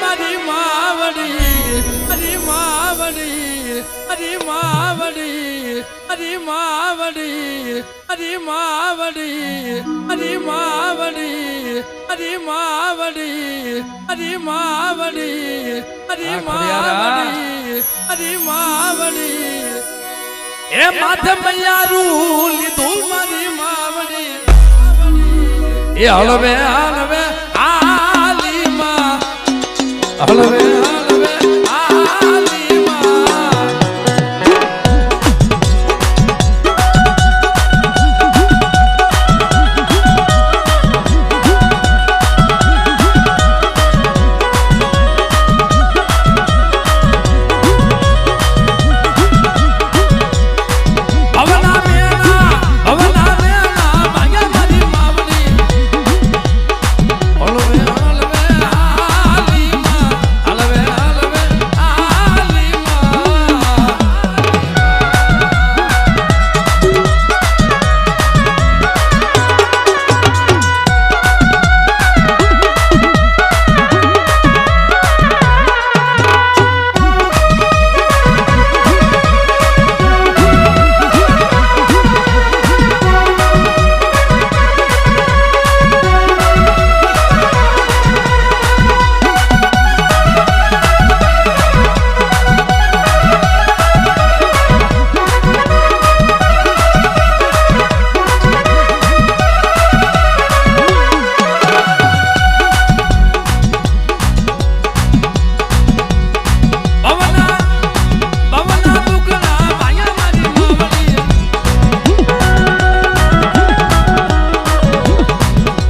મારી માવડી અરે માવડી અરે માવડી અરે માવડી અરે માવડી અરે માવડી અરે માવડી અરે માવડી અરે માવડી અરે માવડી. એ માથે મૈયારું લીધું મારી માવડી. એ હળવે હળવે. હલવે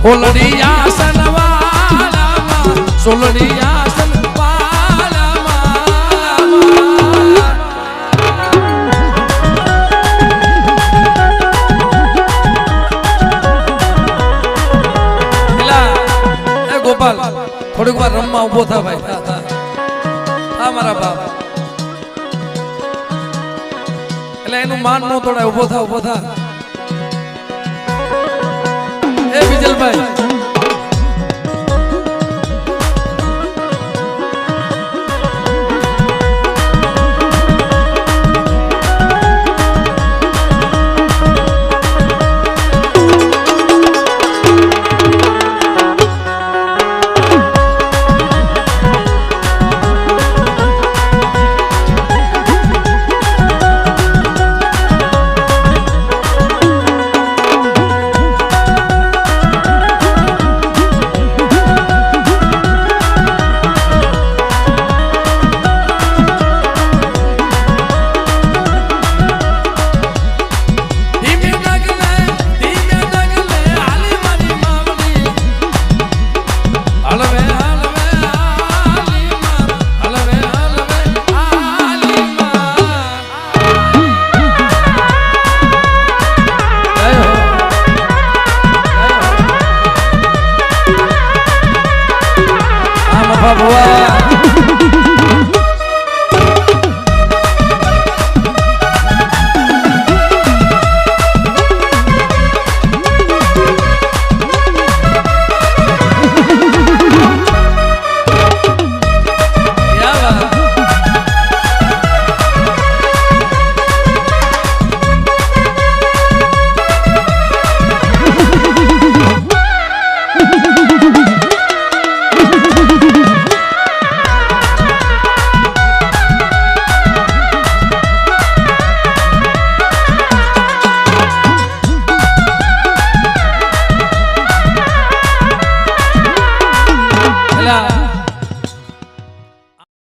ઓલડી આસન વાલામાં સોલડી ગોપાલ, થોડીક વાર રમવા ઊભો થા ભાઈ. હા, મારા બાપ. એટલે એનું માન નો તોડાય ઊભો થા ઊભો થા. Vamos lá!